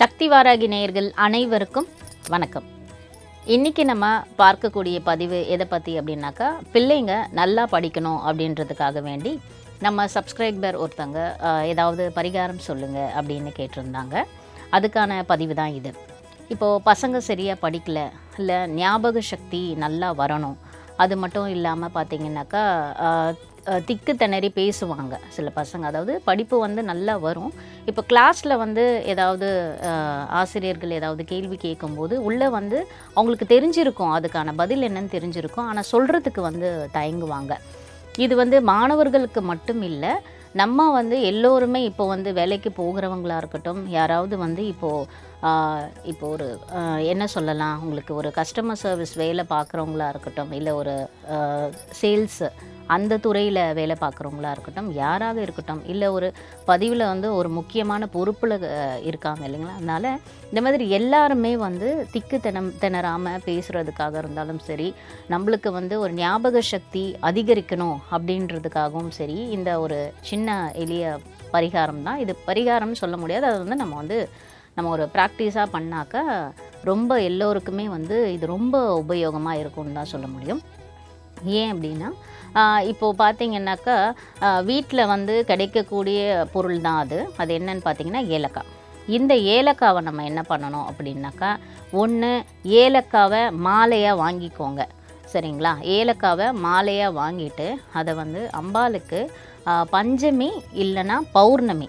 சக்தி வாராகி நேயர்கள் அனைவருக்கும் வணக்கம். இன்றைக்கி நம்ம பார்க்கக்கூடிய பதிவு எதை பற்றி அப்படின்னாக்கா பிள்ளைங்க நல்லா படிக்கணும் அப்படின்றதுக்காக வேண்டி நம்ம சப்ஸ்கிரைபர் ஒருத்தங்க ஏதாவது பரிகாரம் சொல்லுங்கள் அப்படின்னு கேட்டிருந்தாங்க. அதுக்கான பதிவு தான் இது. இப்போது பசங்க சரியாக படிக்கல இல்லை ஞாபக சக்தி நல்லா வரணும் அது மட்டும் இல்லாமல் பார்த்திங்கனாக்கா திக்கு திணறி பேசுவாங்க சில பசங்க. அதாவது படிப்பு வந்து நல்லா வரும். இப்போ கிளாஸில் வந்து ஏதாவது ஆசிரியர்கள் ஏதாவது கேள்வி கேட்கும்போது உள்ளே வந்து அவங்களுக்கு தெரிஞ்சிருக்கும் அதுக்கான பதில் என்னன்னு தெரிஞ்சிருக்கும். ஆனால் சொல்கிறதுக்கு வந்து தயங்குவாங்க. இது வந்து மாணவர்களுக்கு மட்டும் இல்லை நம்ம வந்து எல்லோருமே இப்போ வந்து வேலைக்கு போகிறவங்களா இருக்கட்டும் யாராவது வந்து இப்போது இப்போ ஒரு என்ன சொல்லலாம் உங்களுக்கு ஒரு கஸ்டமர் சர்வீஸ் வேலை பார்க்குறவங்களா இருக்கட்டும் இல்லை ஒரு சேல்ஸு அந்த துறையில் வேலை பார்க்குறவங்களா இருக்கட்டும் யாராக இருக்கட்டும் இல்லை ஒரு பதிவில் வந்து ஒரு முக்கியமான பொறுப்பில் இருக்காங்க இல்லைங்களா? அதனால் இந்த மாதிரி எல்லாருமே வந்து திக்கு திணம் திணறாமல் பேசுகிறதுக்காக இருந்தாலும் சரி நம்மளுக்கு வந்து ஒரு ஞாபக சக்தி அதிகரிக்கணும் அப்படின்றதுக்காகவும் சரி இந்த ஒரு சின்ன எளிய பரிகாரம் தான். இது பரிகாரம்னு சொல்ல முடியாது. அது வந்து நம்ம வந்து நம்ம ஒரு ப்ராக்டிஸாக பண்ணாக்க ரொம்ப எல்லோருக்குமே வந்து இது ரொம்ப உபயோகமாக இருக்கும்னு தான் சொல்ல முடியும். ஏன் அப்படின்னா இப்போது இப்போ பார்த்தீங்கன்னாக்கா வீட்டில் வந்து கிடைக்கக்கூடிய பொருள் தான் அது. அது என்னன்னு பார்த்தீங்கன்னா ஏலக்காய். இந்த ஏலக்காவை நம்ம என்ன பண்ணணும் அப்படின்னாக்கா ஒன்று ஏலக்காவை மாலையாக வாங்கிக்கோங்க. சரிங்களா? ஏலக்காவை மாலையாக வாங்கிட்டு அதை வந்து அம்பாளுக்கு பஞ்சமி இல்லைன்னா பௌர்ணமி.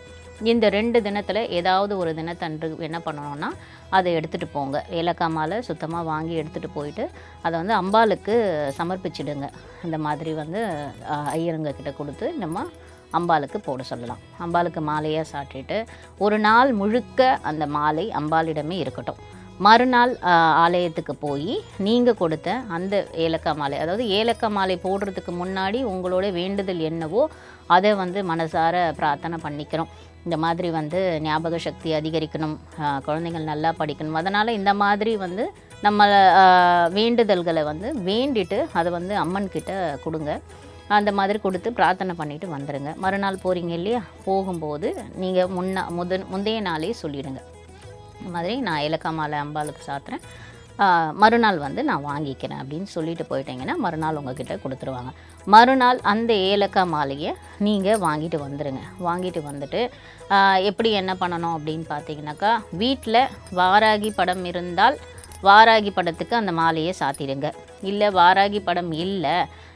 இந்த ரெண்டு தினத்தில் ஏதாவது ஒரு தினத்தன்று என்ன பண்ணணும்னா அதை எடுத்துகிட்டு போங்க. ஏலக்காய் மாலை சுத்தமாக வாங்கி எடுத்துகிட்டு போயிட்டு அதை வந்து அம்பாளுக்கு சமர்ப்பிச்சிடுங்க. இந்த மாதிரி வந்து ஐயருங்க கிட்ட கொடுத்து நம்ம அம்பாளுக்கு போட சொல்லலாம். அம்பாளுக்கு மாலையாக சாட்டிட்டு ஒரு நாள் முழுக்க அந்த மாலை அம்பாளிடமே இருக்கட்டும். மறுநாள் ஆலயத்துக்கு போய் நீங்கள் கொடுத்த அந்த ஏலக்காய் மாலை அதாவது ஏலக்காய் மாலை போடுறதுக்கு முன்னாடி உங்களோட வேண்டுதல் என்னவோ அதை வந்து மனசார பிரார்த்தனை பண்ணிக்கிறோம். இந்த மாதிரி வந்து ஞாபக சக்தி அதிகரிக்கணும் குழந்தைகள் நல்லா படிக்கணும். அதனால் இந்த மாதிரி வந்து நம்ம வேண்டுதல்களை வந்து வேண்டிட்டு அதை வந்து அம்மன் கிட்ட கொடுங்க. அந்த மாதிரி கொடுத்து பிரார்த்தனை பண்ணிவிட்டு வந்துடுங்க மறுநாள் போகிறீங்க இல்லையா? போகும்போது நீங்கள் முன்னா முதன் முந்தைய நாளே சொல்லிடுங்க. இந்த மாதிரி நான் ஏலக்காய் மாலை அம்பாளுக்கு சாத்துறேன். மறுநாள் வந்து நான் வாங்கிக்கிறேன் அப்படின்னு சொல்லிட்டு போயிட்டீங்கன்னா மறுநாள் உங்ககிட்ட கொடுத்துருவாங்க. மறுநாள் அந்த ஏலக்காய் மாலையை நீங்கள் வாங்கிட்டு வந்துடுங்க வாங்கிட்டு வந்துட்டு எப்படி என்ன பண்ணணும் அப்படின்னு பார்த்தீங்கன்னாக்கா வீட்டில் வாராகி படம் இருந்தால் வாராகி படத்துக்கு அந்த மாலையை சாத்திடுங்க. இல்லை வாராகி படம் இல்லை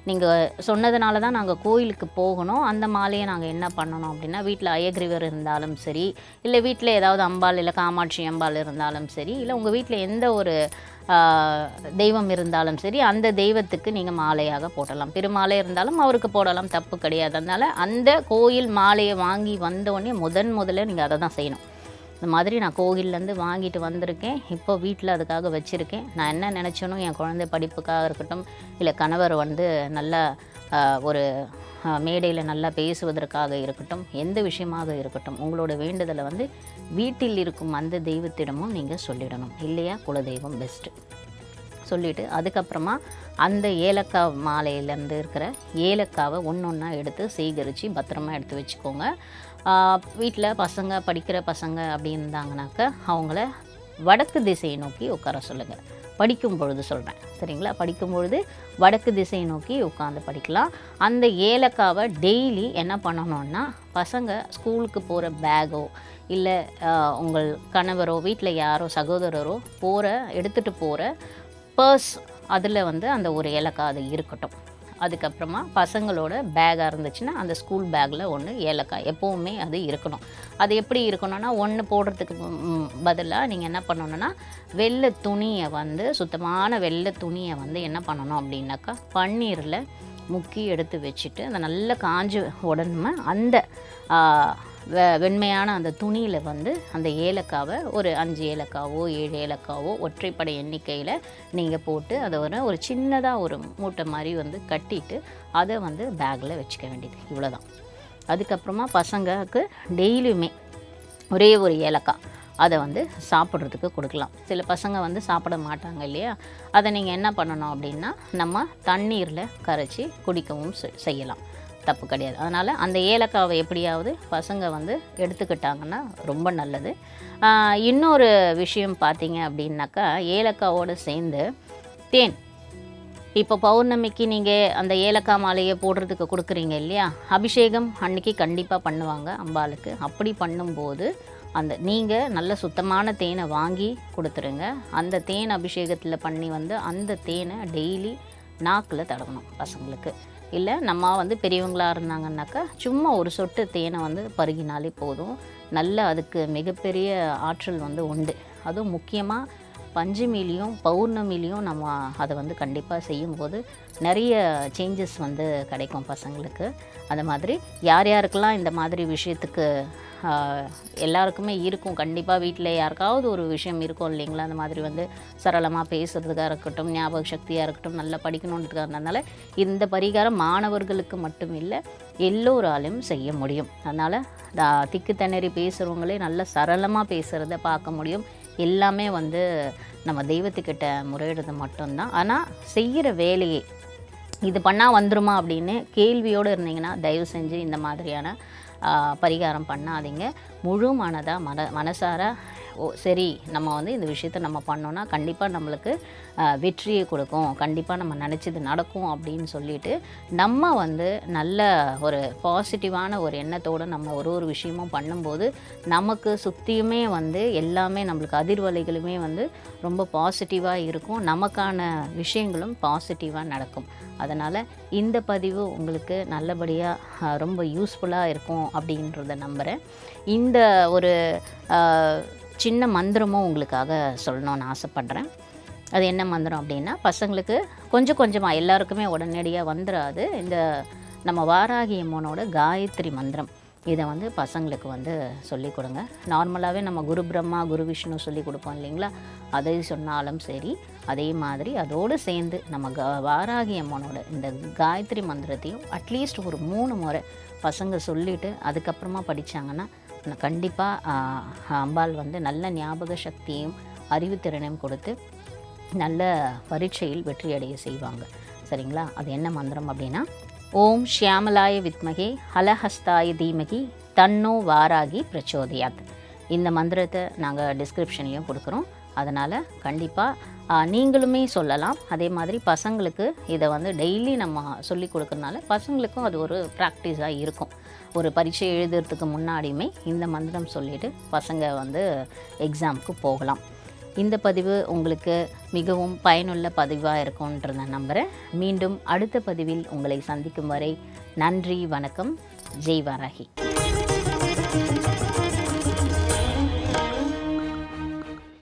நீங்கள் சொன்னதுனால தான் நாங்கள் கோயிலுக்கு போகணும். அந்த மாலையை நாங்கள் என்ன பண்ணணும் அப்படின்னா வீட்டில் அயக்ரிவர் இருந்தாலும் சரி இல்லை வீட்டில் ஏதாவது அம்பாள் இல்லை காமாட்சி அம்பாள் இருந்தாலும் சரி இல்லை உங்கள் வீட்டில் எந்த ஒரு தெய்வம் இருந்தாலும் சரி அந்த தெய்வத்துக்கு நீங்கள் மாலையாக போடலாம். பெருமாளை இருந்தாலும் அவருக்கு போடலாம் தப்பு கிடையாது. அதனால் அந்த கோயில் மாலையை வாங்கி வந்தோடனே முதன் முதல்ல நீங்கள் அதை தான் செய்யணும். இந்த மாதிரி நான் கோவில்லேருந்து வாங்கிட்டு வந்திருக்கேன். இப்போ வீட்டில் அதுக்காக வச்சுருக்கேன். நான் என்ன நினச்சேனோ என் குழந்தை படிப்புக்காக இருக்கட்டும் இல்லை கணவர் வந்து நல்லா ஒரு மேடையில் நல்லா பேசுவதற்காக இருக்கட்டும் எந்த விஷயமாக இருக்கட்டும் உங்களோட வேண்டுதலை வந்து வீட்டில் இருக்கும் அந்த தெய்வத்திடமும் நீங்கள் சொல்லிடணும். இல்லையா? குலதெய்வம் பெஸ்ட்டு சொல்லிவிட்டு அதுக்கப்புறமா அந்த ஏலக்காய் மாலையிலேருந்து இருக்கிற ஏலக்காவை ஒன்று ஒன்றா எடுத்து சேகரித்து பத்திரமா எடுத்து வச்சுக்கோங்க. வீட்டில் பசங்க படிக்கிற பசங்க அப்படி இருந்தாங்கனாக்க அவங்கள வடக்கு திசையை நோக்கி உட்கார சொல்லுங்கள் படிக்கும் பொழுது சொல்கிறேன் சரிங்களா? படிக்கும் பொழுது வடக்கு திசையை நோக்கி உட்காந்து படிக்கலாம். அந்த ஏலக்காவை டெய்லி என்ன பண்ணணும்னா பசங்க ஸ்கூலுக்கு போகிற பேக்கோ இல்லை உங்கள் கணவரோ வீட்டில் யாரோ சகோதரரோ போகிற எடுத்துகிட்டு போகிற பர்ஸ் அதில் வந்து அந்த ஒரு ஏலக்காய் அது இருக்கட்டும். அதுக்கப்புறமா பசங்களோட பேக்காக இருந்துச்சுன்னா அந்த ஸ்கூல் பேக்கில் ஒன்று ஏலக்காய். எப்போவுமே அது இருக்கணும். அது எப்படி இருக்கணும்னா ஒன்று போடுறதுக்கு பதிலாக நீங்கள் என்ன பண்ணணுன்னா வெள்ளை துணியை வந்து சுத்தமான வெள்ளை துணியை வந்து என்ன பண்ணணும் அப்படின்னாக்கா பன்னீரில் முக்கி எடுத்து வச்சுட்டு அந்த நல்லா காஞ்சு உடனே அந்த வெ- வெண்மையான அந்த துணியில் வந்து அந்த ஏலக்காவை ஒரு அஞ்சு ஏலக்காவோ ஏழு ஏலக்காவோ ஒற்றைப்படை எண்ணிக்கையில் நீங்கள் போட்டு அதை ஒரு ஒரு சின்னதாக ஒரு மூட்டை மாதிரி வந்து கட்டிட்டு அதை வந்து பேக்கில் வச்சுக்க வேண்டியது. இவ்வளோதான் அதுக்கப்புறமா பசங்களுக்கு டெய்லியுமே ஒரே ஒரு ஏலக்காய். அதை வந்து சாப்பிட்றதுக்கு கொடுக்கலாம். சில பசங்க வந்து சாப்பிட மாட்டாங்க இல்லையா? அதை நீங்கள் என்ன பண்ணணும் அப்படின்னா நம்ம தண்ணீரில் கரைச்சி குடிக்கவும் செ- செய்யலாம். தப்பு கிடையாது. அதனால் அந்த ஏலக்காவை எப்படியாவது பசங்க வந்து எடுத்துக்கிட்டாங்கன்னா ரொம்ப நல்லது. இன்னொரு விஷயம் பார்த்தீங்க அப்படின்னாக்கா ஏலக்காவோடு சேர்ந்து தேன். இப்போ பௌர்ணமிக்கு நீங்கள் அந்த ஏலக்காய் மாலையை போடுறதுக்கு கொடுக்குறீங்க இல்லையா? அபிஷேகம் அன்னைக்கு கண்டிப்பாக பண்ணுவாங்க அம்பாளுக்கு. அப்படி பண்ணும்போது அந்த நீங்கள் நல்ல சுத்தமான தேனை வாங்கி கொடுத்துருங்க. அந்த தேன் அபிஷேகத்தில் பண்ணி வந்து அந்த தேனை டெய்லி நாக்கில் தடவணும் பசங்களுக்கு. இல்லை நம்ம வந்து பெரியவங்களாக இருந்தாங்கன்னாக்கா சும்மா ஒரு சொட்டு தேனை வந்து பருகினாலே போதும். நல்ல அதுக்கு மிகப்பெரிய ஆற்றல் வந்து உண்டு. அதுவும் முக்கியமாக பஞ்சமிலையும் பௌர்ணமிலையும் நம்ம அதை வந்து கண்டிப்பாக செய்யும்போது நிறைய சேஞ்சஸ் வந்து கிடைக்கும் பசங்களுக்கு. அந்த மாதிரி யார் யாருக்கெல்லாம் இந்த மாதிரி விஷயத்துக்கு எல்லாருக்குமே இருக்கும். கண்டிப்பாக வீட்டில் யாருக்காவது ஒரு விஷயம் இருக்கும் இல்லைங்களா? அந்த மாதிரி வந்து சரளமாக பேசுகிறதுக்காக இருக்கட்டும் ஞாபக சக்தியாக இருக்கட்டும் நல்லா படிக்கணுன்றதுக்காக இந்த பரிகாரம் மாணவர்களுக்கு மட்டும் இல்லை எல்லோராலையும் செய்ய முடியும். அதனால் திக்கு திணறி பேசுகிறவங்களே நல்லா சரளமாக பேசுகிறத பார்க்க முடியும். எல்லாமே வந்து நம்ம தெய்வத்துக்கிட்ட முறையிடுறது மட்டும்தான். ஆனால் செய்கிற வேலையை இது பண்ணால் வந்துருமா அப்படின்னு கேள்வியோடு இருந்தீங்கன்னா தயவு செஞ்சு இந்த மாதிரியான பரிகாரம் பண்ணாதீங்க. முழு மனதாக மன மனசார ஓ சரி நம்ம வந்து இந்த விஷயத்த நம்ம பண்ணோன்னா கண்டிப்பாக நம்மளுக்கு வெற்றியை கொடுக்கும். கண்டிப்பாக நம்ம நினச்சது நடக்கும் அப்படின்னு சொல்லிட்டு நம்ம வந்து நல்ல ஒரு பாசிட்டிவான ஒரு எண்ணத்தோடு நம்ம ஒரு ஒரு விஷயமும் பண்ணும்போது நமக்கு சுற்றியுமே வந்து எல்லாமே நம்மளுக்கு அதிர்வலைகளுமே வந்து ரொம்ப பாசிட்டிவாக இருக்கும். நமக்கான விஷயங்களும் பாசிட்டிவாக நடக்கும். அதனால் இந்த பதிவு உங்களுக்கு நல்லபடியாக ரொம்ப யூஸ்ஃபுல்லாக இருக்கும் அப்படின்றத நம்புகிறேன் இந்த ஒரு சின்ன மந்திரமும் உங்களுக்காக சொல்லணும்னு ஆசைப்பட்றேன். அது என்ன மந்திரம் அப்படின்னா பசங்களுக்கு கொஞ்சம் கொஞ்சமாக எல்லாருக்குமே உடனடியாக வந்துடாது இந்த நம்ம வாராகி அம்மனோட காயத்ரி மந்திரம். இதை வந்து பசங்களுக்கு வந்து சொல்லி கொடுங்க. நார்மலாகவே நம்ம குரு பிரம்மா குரு விஷ்ணு சொல்லி கொடுப்போம் இல்லைங்களா? அதை சொன்னாலும் சரி அதே மாதிரி அதோடு சேர்ந்து நம்ம க வாராகி அம்மனோட இந்த காயத்ரி மந்திரத்தையும் அட்லீஸ்ட் ஒரு மூணு முறை பசங்க சொல்லிவிட்டு அதுக்கப்புறமா படித்தாங்கன்னா கண்டிப்பாக அம்பாள் வந்து நல்ல ஞாபக சக்தியும் அறிவுத்திறனையும் கொடுத்து நல்ல பரீட்சையில் வெற்றியடைய செய்வாங்க. சரிங்களா? அது என்ன மந்திரம் அப்படின்னா ஓம் ஷியாமலாய வித்மகே ஹலஹஸ்தாய தீமகி தன்னோ வாராகி பிரச்சோதயாத். இந்த மந்திரத்தை நாங்கள் டிஸ்கிரிப்ஷன்லேயும் கொடுக்குறோம். அதனால் கண்டிப்பாக நீங்களுமே சொல்லலாம். அதே மாதிரி பசங்களுக்கு இதை வந்து டெய்லி நம்ம சொல்லி கொடுக்கறனால பசங்களுக்கும் அது ஒரு ப்ராக்டிஸாக இருக்கும். ஒரு பரீட்சை எழுதுறதுக்கு முன்னாடியுமே இந்த மந்திரம் சொல்லிவிட்டு பசங்க வந்து எக்ஸாமுக்கு போகலாம். இந்த பதிவு உங்களுக்கு மிகவும் பயனுள்ள பதிவாக இருக்கும்ன்றத நம்புகிறேன் மீண்டும் அடுத்த பதிவில் உங்களை சந்திக்கும் வரை நன்றி வணக்கம். ஜெய் வாராகி